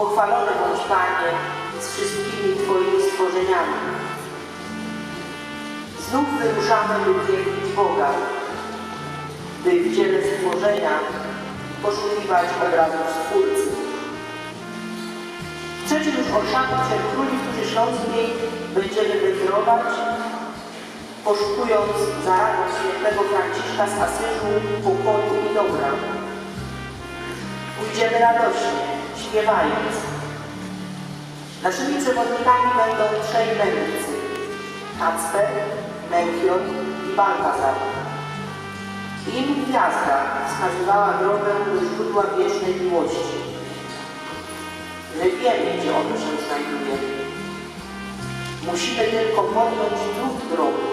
Pochwalony bądź Panie z wszystkimi Twoimi stworzeniami. Znów wyruszamy, by wielbić Boga, by w dziele stworzenia poszukiwać obrazów Stwórcy. W trzecim już orszaku szlą z niej, będziemy wędrować, poszukując za radą świętego Franciszka z Asyżu pokoju i dobra. Pójdziemy radośnie, śpiewając. Naszymi przewodnikami będą trzej mędrcy. Kacper, Melchior i Baltazar. Im gwiazda wskazywała drogę do źródła wiecznej miłości. My wiemy, gdzie ono się znajduje. Musimy tylko podjąć drugą drogę.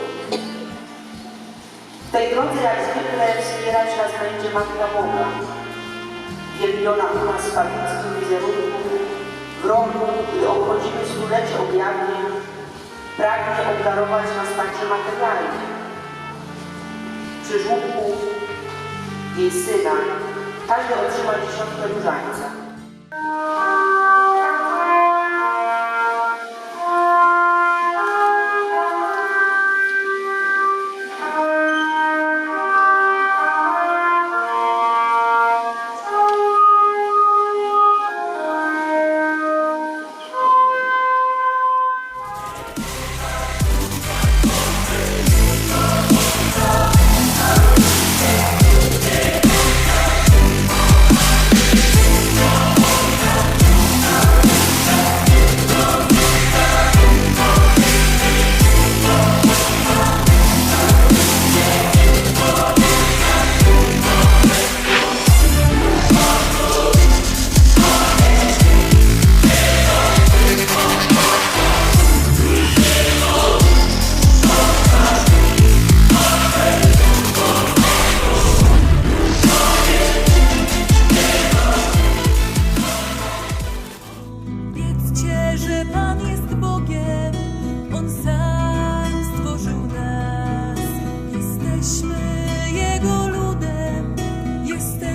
W tej drodze jak zwykle wspierać nas będzie Matka Boga. Wielbiona u nas w wizerunku, w roku, gdy obchodzimy stulecie objawień, pragnie obdarować nas także materialnie. Przy żłobku jej syna każdy otrzyma dziesiątkę różańca.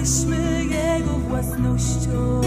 Jesteśmy Jego własnością.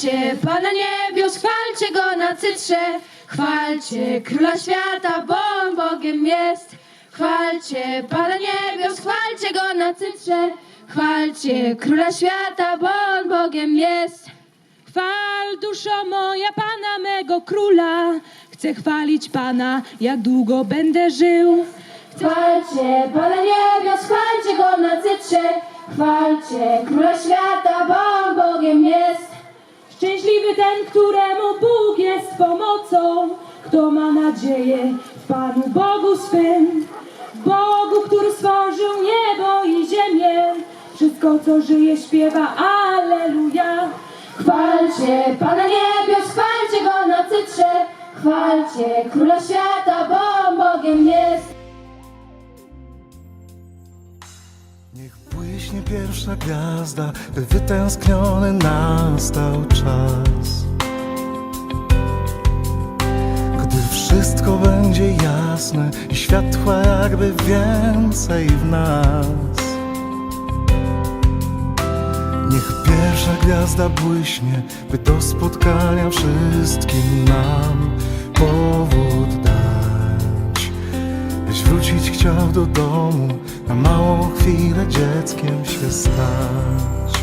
Chwalcie Pana niebios, chwalcie Go na cytrze, chwalcie Króla Świata, bo On Bogiem jest. Chwalcie Pana niebios, chwalcie Go na cytrze, chwalcie Króla Świata, bo On Bogiem jest. Chwal duszo moja Pana mego króla. Chcę chwalić Pana, jak długo będę żył. Chwalcie Pana niebios, chwalcie Go na cytrze, chwalcie Króla Świata, bo On Bogiem jest. Szczęśliwy ten, któremu Bóg jest pomocą, kto ma nadzieję w Panu Bogu swym. Bogu, który stworzył niebo i ziemię, wszystko co żyje śpiewa Alleluja. Chwalcie Pana niebios, chwalcie Go na cytrze, chwalcie Króla Świata, bo Bogiem jest. Błyśnie pierwsza gwiazda, by wytęskniony nastał czas. Gdy wszystko będzie jasne i światła jakby więcej w nas. Niech pierwsza gwiazda błyśnie, by do spotkania wszystkim nam powód dać. Wrócić chciał do domu, na małą chwilę dzieckiem się stać.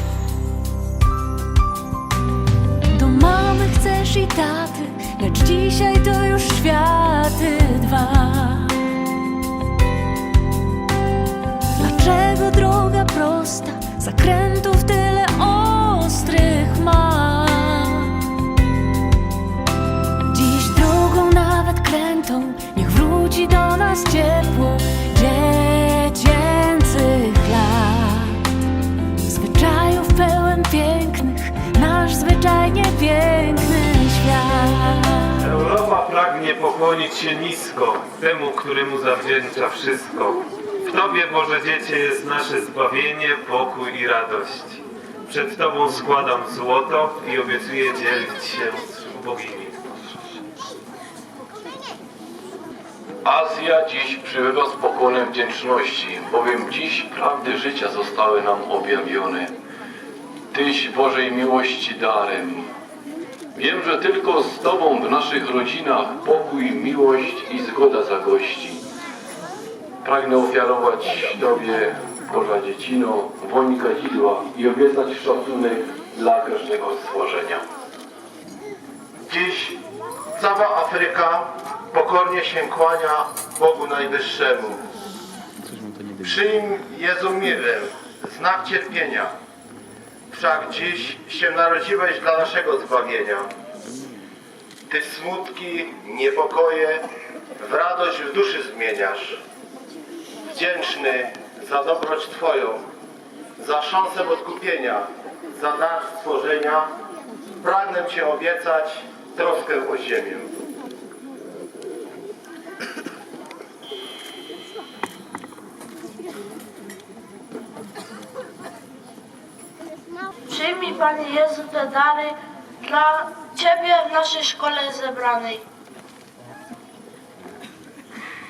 Do mamy chcesz i taty, lecz dzisiaj to już światy dwa. Dlaczego droga prosta, zakrętów tyle ostrych ma? Dziś drogą nawet krętą, niech wróci do nas ciepło. Pokłonić się nisko temu, któremu zawdzięcza wszystko. W Tobie, Boże Dziecię, jest nasze zbawienie, pokój i radość. Przed Tobą składam złoto i obiecuję dzielić się z ubogimi. Azja dziś przybywa z pokłonem wdzięczności, bowiem dziś prawdy życia zostały nam objawione. Tyś Bożej miłości darem. Wiem, że tylko z Tobą w naszych rodzinach pokój, miłość i zgoda zagości. Pragnę ofiarować Tobie, Boża Dziecino, woń kadzidła i obiecać szacunek dla każdego stworzenia. Dziś cała Afryka pokornie się kłania Bogu Najwyższemu. Przyjm Jezu mirem, znak cierpienia. Wszak dziś się narodziłeś dla naszego zbawienia. Ty smutki, niepokoje w radość w duszy zmieniasz. Wdzięczny za dobroć Twoją, za szansę odkupienia, za dar stworzenia, pragnę Cię obiecać troskę o ziemię. Panie Jezu, te dary dla Ciebie w naszej szkole zebranej.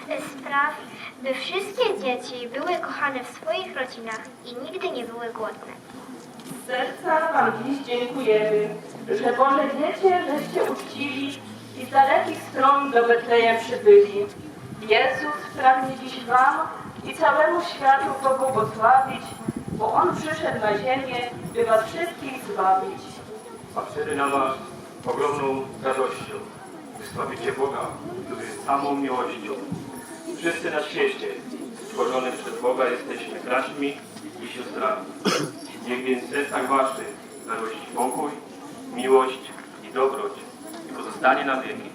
Spraw, by wszystkie dzieci były kochane w swoich rodzinach i nigdy nie były głodne. Z serca Wam dziś dziękujemy, że Boże Dziecię, żeście uczcili i z dalekich stron do Betlejem przybyli. Jezus pragnie dziś Wam i całemu światu pobłogosławić, bo On przyszedł na ziemię, by Was wszystkich zbawić. a wtedy na was ogromną radością wysławicie Boga, który jest samą miłością. Wszyscy na świecie, stworzone przez Boga, jesteśmy braćmi i siostrami. Niech więc w sercach waszych zarości pokój, miłość i dobroć i pozostanie na wieki.